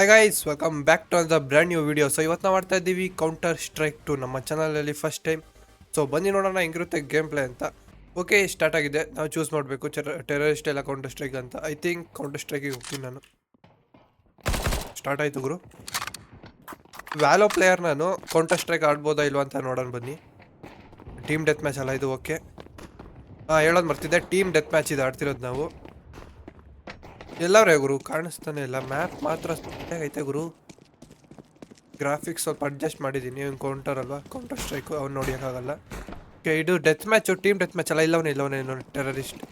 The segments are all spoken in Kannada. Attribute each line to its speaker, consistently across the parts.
Speaker 1: Hi guys welcome back to the brand new video so ಇವತ್ತು ನಾವು ಮಾಡ್ತಾ ಇದ್ದೀವಿ ಕೌಂಟರ್ ಸ್ಟ್ರೈಕ್ ಟು ನಮ್ಮ ಚಾನಲಲ್ಲಿ ಫಸ್ಟ್ ಟೈಮ್ ಸೊ ಬನ್ನಿ ನೋಡೋಣ ಹೆಂಗಿರುತ್ತೆ ಗೇಮ್ ಪ್ಲೇ ಅಂತ. ಓಕೆ ಸ್ಟಾರ್ಟ್ ಆಗಿದೆ. ನಾವು ಚೂಸ್ ಮಾಡಬೇಕು. ಟೆರರಿಸ್ಟ್ ಎಲ್ಲ ಕೌಂಟರ್ ಸ್ಟ್ರೈಕ್ ಅಂತ. ಐ ಥಿಂಕ್ ಕೌಂಟರ್ ಸ್ಟ್ರೈಕಿಗೆ ಹೋಗ್ತೀನಿ ನಾನು. ಸ್ಟಾರ್ಟ್ ಆಯಿತು ಗುರು. ವ್ಯಾಲೋ ಪ್ಲೇಯರ್ ನಾನು. ಕೌಂಟರ್ ಸ್ಟ್ರೈಕ್ ಆಡ್ಬೋದಾ ಇಲ್ವಾ ಅಂತ ನೋಡೋಣ ಬನ್ನಿ. ಟೀಮ್ ಡೆತ್ ಮ್ಯಾಚ್ ಅಲ್ಲ ಇದು ಓಕೆ ಹಾಂ, ಹೇಳೋದು ಮರ್ತಿದ್ದೆ. ಟೀಮ್ ಡೆತ್ ಮ್ಯಾಚ್ ಇದು ಆಡ್ತಿರೋದು ನಾವು. ಎಲ್ಲವ್ರೆ ಗುರು, ಕಾಣಿಸ್ತಾನೆ ಇಲ್ಲ. ಮ್ಯಾಪ್ ಮಾತ್ರ ಐತೆ ಗುರು. ಗ್ರಾಫಿಕ್ಸ್ ಸ್ವಲ್ಪ ಅಡ್ಜಸ್ಟ್ ಮಾಡಿದ್ದೀನಿ ಇವ್ನು ಕೌಂಟರ್ ಅಲ್ವಾ? ಕೌಂಟರ್ ಸ್ಟ್ರೈಕು ಅವ್ನು ನೋಡಿಯೋಕ್ಕಾಗಲ್ಲ. ಓಕೆ ಇದು death match team death match ಅಲ್ಲ? ಇಲ್ಲವನೇ ಇಲ್ಲವನೇ ನೋಡಿ ಟೆರರಿಸ್ಟ್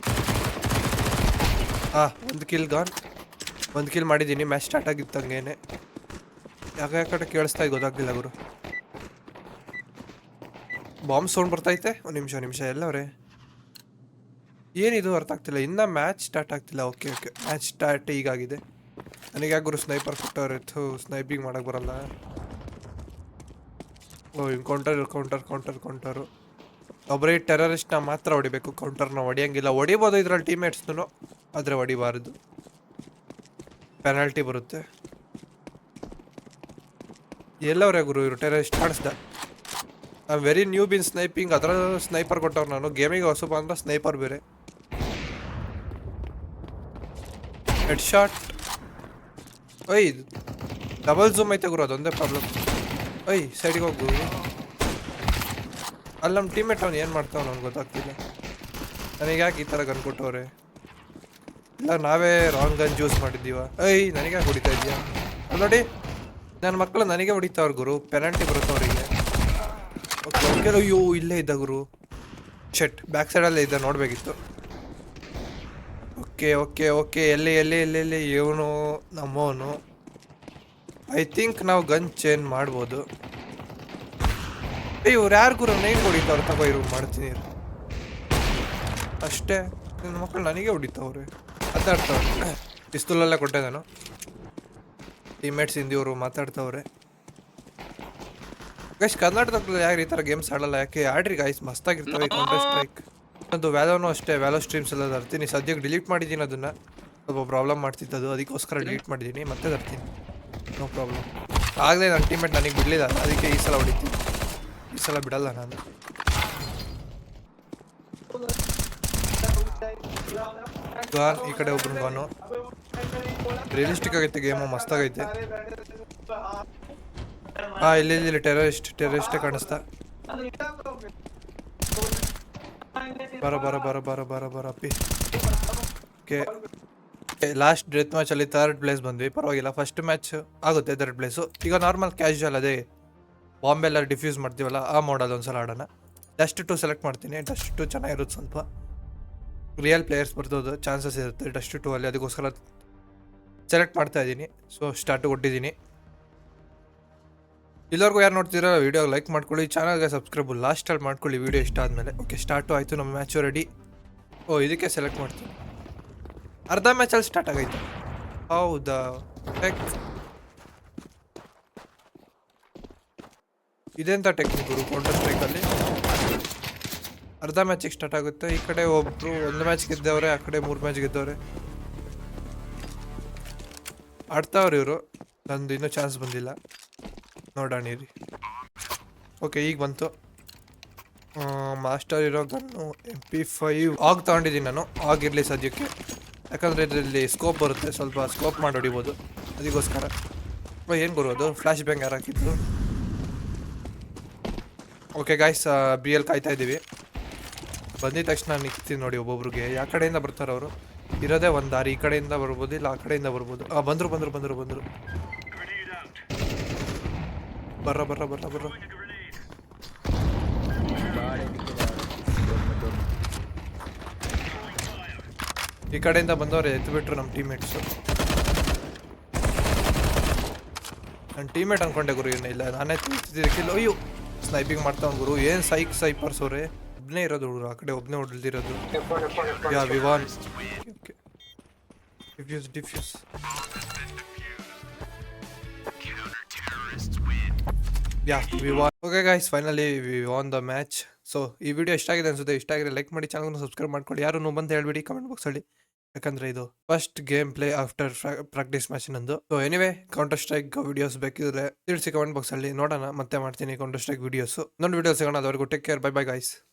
Speaker 1: ಹಾಂ ಒಂದು ಕಿಲ್ ಗಾನ್ ಒಂದು ಕಿಲ್ ಮಾಡಿದ್ದೀನಿ ಮ್ಯಾಚ್ ಸ್ಟಾರ್ಟ್ ಆಗಿತ್ತು ಯಾಕೆ ಕಡೆ ಕೇಳಿಸ್ತಾ ಗೊತ್ತಾಗ್ಲಿಲ್ಲ ಗುರು. ಬಾಂಬ್ ಸೌಂಡ್ ಬರ್ತೈತೆ ಒಂದು ನಿಮಿಷ ನಿಮಿಷ. ಎಲ್ಲವ್ರೆ ಏನಿದು ಅರ್ಥ ಆಗ್ತಿಲ್ಲ. ಇನ್ನ ಮ್ಯಾಚ್ ಸ್ಟಾರ್ಟ್ ಆಗ್ತಿಲ್ಲ. ಓಕೆ ಓಕೆ ಮ್ಯಾಚ್ ಸ್ಟಾರ್ಟ್ ಈಗಾಗಿದೆ. ನನಗೆ ಯಾಕೆ ಗುರು ಸ್ನೈಪರ್ ಕೊಟ್ಟವ್ರೆ? ಥೂ ಸ್ನೈಪಿಂಗ್ ಮಾಡಕ್ ಬರಲ್ಲ. ಓ ಹಿಂಗೆ ಕೌಂಟರ್ ಕೌಂಟರ್ ಕೌಂಟರ್ ಕೌಂಟರು ಒಬ್ಬರೇ ಟೆರರಿಸ್ಟ್ನ ಮಾತ್ರ ಹೊಡಿಬೇಕು. ಕೌಂಟರ್ನ ಹೊಡಿಯಂಗಿಲ್ಲ. ಹೊಡಿಬೋದು ಇದ್ರಲ್ಲಿ ಟೀಮೇಟ್ಸ್ನು ಆದರೆ ಹೊಡಿಬಾರ್ದು. ಪೆನಾಲ್ಟಿ ಬರುತ್ತೆ. ಎಲ್ಲವ್ರೆ ಗುರು, ಇವರು terrorist ಕಾಣಿಸ್ದ I very new been sniping ಅದರ ಸ್ನೈಪರ್ ಕೊಟ್ಟವ್ರು ನಾನು. ಗೇಮಿಗೆ ಹೊಸಬ ಅಂದ್ರೆ ಸ್ನೈಪರ್ ಬೇರೆ. ಹೆಡ್ ಶಾಟ್ ಒಯ್ ಡಬಲ್ ಝೂಮ್ ಐತೆ ಗುರು, ಅದೊಂದೇ ಪ್ರಾಬ್ಲಮ್ ಒಯ್ ಸೈಡಿಗೆ ಹೋಗು. ಅಲ್ಲಿ ನಮ್ಮ ಟೀಮೇಟ್ ಅವ್ನು ಏನು ಮಾಡ್ತಾವ ಅವ್ನು ಗೊತ್ತಾಗ್ತಿಲ್ಲ. ನನಗೆ ಯಾಕೆ ಈ ಥರ ಗನ್ ಕೊಟ್ಟವ್ರೆ? ಇಲ್ಲ, ನಾವೇ ರಾಂಗ್ ಗನ್ ಯೂಸ್ ಮಾಡಿದ್ದೀವ. ಐಯ್ ನನಗೆ ಯಾಕೆ ಹೊಡಿತಾ ಇದೆಯಾ ನೋಡಿ ನನ್ನ ಮಕ್ಕಳು ನನಗೆ ಹೊಡಿತಾವ್ರು ಗುರು ಪೆನಾಲ್ಟಿ ಬರುತ್ತೆ ಅವರಿಗೆ. ಓಕೆ ಓಕೆ ಅಯ್ಯೋ, ಇಲ್ಲೇ ಇದ್ದ ಗುರು. ಶೆಟ್ ಬ್ಯಾಕ್ ಸೈಡಲ್ಲೇ ಇದ್ದ, ನೋಡಬೇಕಿತ್ತು. ಓಕೆ ಓಕೆ ಓಕೆ ಎಲ್ಲಿ ಎಲ್ಲಿ ಎಲ್ಲಿ ಎಲ್ಲಿ? ಇವನು ನಮ್ಮವನು. ಐ ಥಿಂಕ್ ನಾವು ಗನ್ ಚೇಂಜ್ ಮಾಡ್ಬೋದು. ಇವ್ರು ಯಾರು ಗುರು? ನೈನ್ ಹೊಡಿತಾವ್ರು. ತಗೋ ಇರು ಮಾಡ್ತೀನಿ. ಅಷ್ಟೇ. ನನ್ನ ಮಕ್ಕಳು ನನಗೆ ಹೊಡಿತಾವ್ರೆ. ಮಾತಾಡ್ತಾವ್ರೆ. ಪಿಸ್ತೂಲೆಲ್ಲ ಕೊಟ್ಟೆ ನಾನು. ಟೀಮೇಟ್ಸ್ ಇಂದಿವರು ಮಾತಾಡ್ತಾವ್ರೆ. ಗೈಸ್ ಕರ್ನಾಟಕದಲ್ಲಿ ಯಾರು ಈ ಥರ ಗೇಮ್ಸ್ ಆಡಲ್ಲ? ಯಾಕೆ? ಆಡ್ರಿ ಗೈಸ್ ಮಸ್ತಾಗಿರ್ತಾವೆ ಕೌಂಟರ್ ಸ್ಟ್ರೈಕ್ ಅದು ವ್ಯಾಲೋನು ಅಷ್ಟೇ ವ್ಯಾಲೋ ಸ್ಟ್ರೀಮ್ಸ್ ಎಲ್ಲ ತರ್ತೀನಿ. ಸದ್ಯಕ್ಕೆ ಡಿಲೀಟ್ ಮಾಡಿದ್ದೀನಿ ಅದನ್ನು. ಸ್ವಲ್ಪ ಪ್ರಾಬ್ಲಮ್ ಮಾಡ್ತಿದ್ದದು ಅದಕ್ಕೋಸ್ಕರ ಡಿಲೀಟ್ ಮಾಡಿದ್ದೀನಿ. ಮತ್ತೆ ತರ್ತೀನಿ. ನೋ ಪ್ರಾಬ್ಲಮ್ ಆಗಲೇ ನನ್ನ ಟೀಮೇಟ್ ನನಗೆ ಬಿಡಲಿಲ್ಲ. ಅದಕ್ಕೆ ಈ ಸಲ ಹೊಡಿತೀನಿ. ಈ ಸಲ ಬಿಡಲ್ಲ ನಾನು. ಈ ಕಡೆ ಒಬ್ರು ಗಾನು ರಿಯಲಿಸ್ಟಿಕ್ ಆಗೈತೆ ಗೇಮು ಮಸ್ತಾಗೈತೆ ಹಾ ಇಲ್ಲಿ, ಇಲ್ಲಿ ಟೆರರಿಸ್ಟ್ ಟೆರರಿಸ್ಟೇ ಕಾಣಿಸ್ತಾ. ಬರ ಬರ ಬರ ಬರ ಬರ, ಬರೋ ಅಪ್ಪಿ ಓಕೆ. ಲಾಸ್ಟ್ ಡೆತ್ ಮ್ಯಾಚ್ ಅಲ್ಲಿ ಥರ್ಡ್ ಪ್ಲೇಸ್ ಬಂದ್ವಿ. ಪರವಾಗಿಲ್ಲ ಫಸ್ಟ್ ಮ್ಯಾಚ್ ಆಗುತ್ತೆ ಥರ್ಡ್ ಪ್ಲೇಸು ಈಗ ನಾರ್ಮಲ್ ಕ್ಯಾಶುವಲ್ ಅದೇ. ಬಾಂಬೆ ಎಲ್ಲ ಡಿಫ್ಯೂಸ್ ಮಾಡ್ತೀವಲ್ಲ, ಆ ಮಾಡಲ್ ಒಂದ್ಸಲ ಆಡೋಣ. ಡಸ್ಟ್ ಟು ಸೆಲೆಕ್ಟ್ ಮಾಡ್ತೀನಿ. ಡಸ್ಟ್ ಟು ಚೆನ್ನಾಗಿರುತ್ತೆ ಸ್ವಲ್ಪ. ರಿಯಲ್ ಪ್ಲೇಯರ್ಸ್ ಬರ್ತದೆ ಚಾನ್ಸಸ್ ಇರುತ್ತೆ ಡಸ್ಟ್ ಟು ಅಲ್ಲಿ. ಅದಕ್ಕೋಸ್ಕರ ಸೆಲೆಕ್ಟ್ ಮಾಡ್ತಾ ಇದ್ದೀನಿ. ಸೊ ಸ್ಟಾರ್ಟ್ ಕೊಟ್ಟಿದ್ದೀನಿ. ಎಲ್ಲರಿಗೂ ಯಾರು ನೋಡ್ತೀರಾ ವೀಡಿಯೋ ಲೈಕ್ ಮಾಡ್ಕೊಳ್ಳಿ. ಚಾನಲ್ಗೆ ಸಬ್ಸ್ಕ್ರೈಬ್ ಲಾಸ್ಟಲ್ಲಿ ಮಾಡ್ಕೊಳ್ಳಿ ವಿಡಿಯೋ ಇಷ್ಟ ಆದಮೇಲೆ. ಓಕೆ ಸ್ಟಾರ್ಟು ಆಯಿತು, ನಮ್ಮ ಮ್ಯಾಚು ರೆಡಿ ಓ, ಇದಕ್ಕೆ ಸೆಲೆಕ್ಟ್ ಮಾಡ್ತೀನಿ. ಅರ್ಧ ಮ್ಯಾಚಲ್ಲಿ ಸ್ಟಾರ್ಟ್ ಆಗೈತೆ. ಹೌದಾ? ಟೆಕ್ ಇದೆಂತ ಟೆಕ್ನಿಕ್ ಗುರು? ಕೌಂಟರ್ ಸ್ಟ್ರೈಕಲ್ಲಿ ಅರ್ಧ ಮ್ಯಾಚಿಗೆ ಸ್ಟಾರ್ಟ್ ಆಗುತ್ತೆ. ಈ ಕಡೆ ಒಬ್ಬರು ಒಂದು ಮ್ಯಾಚ್ ಗೆದ್ದವ್ರೆ, ಆ ಕಡೆ ಮೂರು ಮ್ಯಾಚ್ ಗೆದ್ದವ್ರೆ. ಆಡ್ತಾವ್ರಿ ಇವರು. ನಂದು ಇನ್ನೂ ಚಾನ್ಸ್ ಬಂದಿಲ್ಲ. ನೋಡೋಣ ಇರಿ. ಓಕೆ ಈಗ ಬಂತು. ಮಾಸ್ಟರ್ ಇರೋ ಗನ್ನು ಎಂ ಪಿ ಫೈವ್ ಆಗ್ ತಗೊಂಡಿದ್ದೀನಿ ನಾನು. ಆಗಿರಲಿ ಸದ್ಯಕ್ಕೆ. ಯಾಕಂದರೆ ಇದರಲ್ಲಿ ಸ್ಕೋಪ್ ಬರುತ್ತೆ, ಸ್ವಲ್ಪ ಸ್ಕೋಪ್ ಮಾಡಿ ಹೊಡಿಬೋದು. ಅದಕ್ಕೋಸ್ಕರ ಏನು ಬರೋದು ಫ್ಲ್ಯಾಶ್ ಬ್ಯಾಂಗ್ ಯಾರು ಹಾಕಿದ್ದು? ಓಕೆ ಗಾಯ್ಸ್ ಬಿ ಎಲ್ ಕಾಯ್ತಾ ಇದ್ದೀವಿ ಬಂದಿದ ತಕ್ಷಣ ನಿಕ್ತೀನಿ ನೋಡಿ ಒಬ್ಬೊಬ್ರಿಗೆ. ಯಾವ ಕಡೆಯಿಂದ ಬರ್ತಾರೆ ಅವರು? ಇರೋದೇ ಒಂದು ದಾರಿ, ಈ ಕಡೆಯಿಂದ ಬರ್ಬೋದು, ಇಲ್ಲ ಆ ಕಡೆಯಿಂದ ಬರ್ಬೋದು. ಬಂದರು ಬಂದರು ಬಂದರು ಬಂದರು. ಬರ್ರ ಬರ್ರ ಬರ್ರ ಬರ್ರ. ಈ ಕಡೆಯಿಂದ ಬಂದವ್ರೆ ಎತ್ತು ಬಿಟ್ರು ನಮ್ಮ ಟೀಮೇಟ್ಸು ನನ್ನ ಟೀಮೇಟ್ ಅನ್ಕೊಂಡೆ ಗುರು ಇವನ್ನ ಇಲ್ಲ. ನಾನೇ ತಿಳ್ತಿದ್ದಕ್ಕಿಲ್ಲ ಅಯ್ಯೋ ಸ್ನೈಪಿಂಗ್ ಮಾಡ್ತಾವ್ ಗುರು. ಏನು ಸೈಕ್ ಸೈಪರ್ಸ್ ಅವ್ರೆ? ಒಬ್ಬನೇ ಇರೋದು ಹುಡುಗರು ಆ ಕಡೆ ಒಬ್ಬನೇ ಹೊಡ್ದಿರೋದು. Yeah, we won. Defuse defuse yeah we won okay guys finally we won the match so ಈ ವಿಡಿಯೋ ಇಷ್ಟ ಆಗಿದೆ ಅನ್ಸುತ್ತೆ, ಇಷ್ಟ ಆಗಿದೆ ಲೈಕ್ ಮಾಡಿ ಚಾನಲ್ನ ಸಬ್ಸ್ಕ್ರೈಬ್ ಮಾಡ್ಕೊಳ್ಳಿ. ಯಾರು ಬಂದು ಹೇಳ್ಬಿಡಿ ಕಮೆಂಟ್ ಬಾಕ್ಸಲ್ಲಿ ಯಾಕಂದ್ರೆ ಇದು first game play after practice match ನಂದು. So anyway counter strike videos ಬೇಕಿದ್ರೆ ತಿಳಿಸಿ ಕಮೆಂಟ್ ಬಾಕ್ಸ್ ಅಲ್ಲಿ. ನೋಡೋಣ, ಮತ್ತೆ ಮಾಡ್ತೀನಿ ಕೌಂಟರ್ ಸ್ಟ್ರೈಕ್ ವಿಡಿಯೋಸ್ ನೋಡಿ ವಿಡಿಯೋ ಸಿಗೋಣ ಅದವರೆಗೂ. Take care bye bye guys